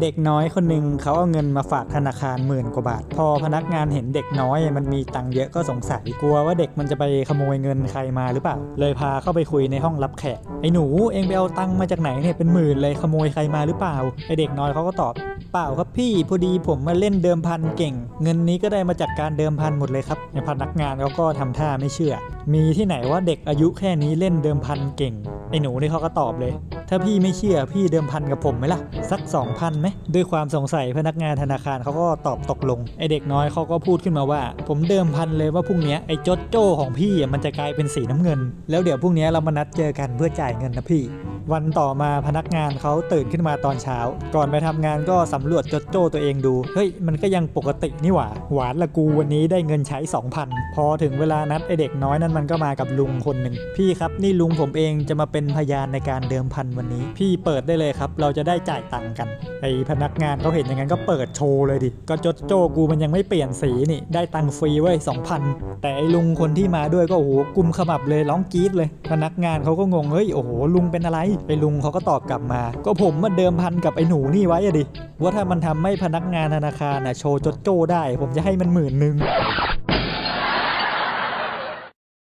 เด็กน้อยคนหนึ่งเขาเอาเงินมาฝากธนาคารหมื่นกว่าบาท พอพนักงานเห็นเด็กน้อยมันมีตังค์เยอะก็สงสัยกลัวว่าเด็กมันจะไปขโมยเงินใครมาหรือเปล่า เลยพาเข้าไปคุยในห้องรับแขกไอ้หนูเองไปเอาตังค์มาจากไหนเนี่ยเป็นหมื่นเลยขโมยใครมาหรือเปล่าไอ้เด็กน้อยเขาก็ตอบเปล่าครับพี่พอดีผมมาเล่นเดิมพันเก่ง เงินนี้ก็ได้มาจากการเดิมพันหมดเลยครับในพนักงานเขาก็ทำท่าไม่เชื่อ มีที่ไหนว่าเด็กอายุแค่นี้เล่นเดิมพันเก่งไอ้หนูนี่เขาก็ตอบเลย ถ้าพี่ไม่เชื่อพี่เดิมพันกับผมไหมล่ะ สัก 2,000ไหมด้วยความสงสัยพนักงานธนาคารเขาก็ตอบตกลง ไอเด็กน้อยเขาก็พูดขึ้นมาว่า ผมเดิมพันเลยว่าพรุ่งนี้ไอโจโจ้ของพี่มันจะกลายเป็นสีน้ำเงิน แล้วเดี๋ยวพรุ่งนี้เรามานัดเจอกันเพื่อจ่ายเงินนะพี่ วันต่อมาพนักงานเขาตื่นขึ้นมาตอนเช้า ก่อนไปทำงานก็สำรวจโจโจ้ตัวเองดู เฮ้ย มันก็ยังปกตินี่หว่า หวานละกูวันนี้ได้เงินใช้ 2,000 พอถึงเวลานัดไอเด็กน้อยนั้นมันก็มากับลุงคนหนึ่ง พี่ครับนี่ลุงผมเองจะมาเป็นพยานในการเดิมพันวันนี้ พี่เปิดได้เลยครับ เราจะได้จ่ายตังค์กัน ไอพนักงานเขาเห็นอย่างนั้นก็เปิดโชว์เลยดิ ก็โจโจ้กูมันยังไม่เปลี่ยนสีนี่ ได้ตังค์ฟรีเว้ย2,000 แต่ไอลุงคนที่มาด้วยก็โอ้โหกุมขมับเลยร้องกรี๊ดเลย พนักงานเขาก็งง เฮ้ยโอ้โหลุงเป็นอะไรไอลุงเขาก็ตอบกลับมา ก็ผมมาเดิมพันกับไอ้หนูนี่ไว้อะดิ ว่าถ้ามันทำให้พนักงานธนาคารน่ะโชว์จดโจ้ได้ ผมจะให้มันหมื่นหนึ่ง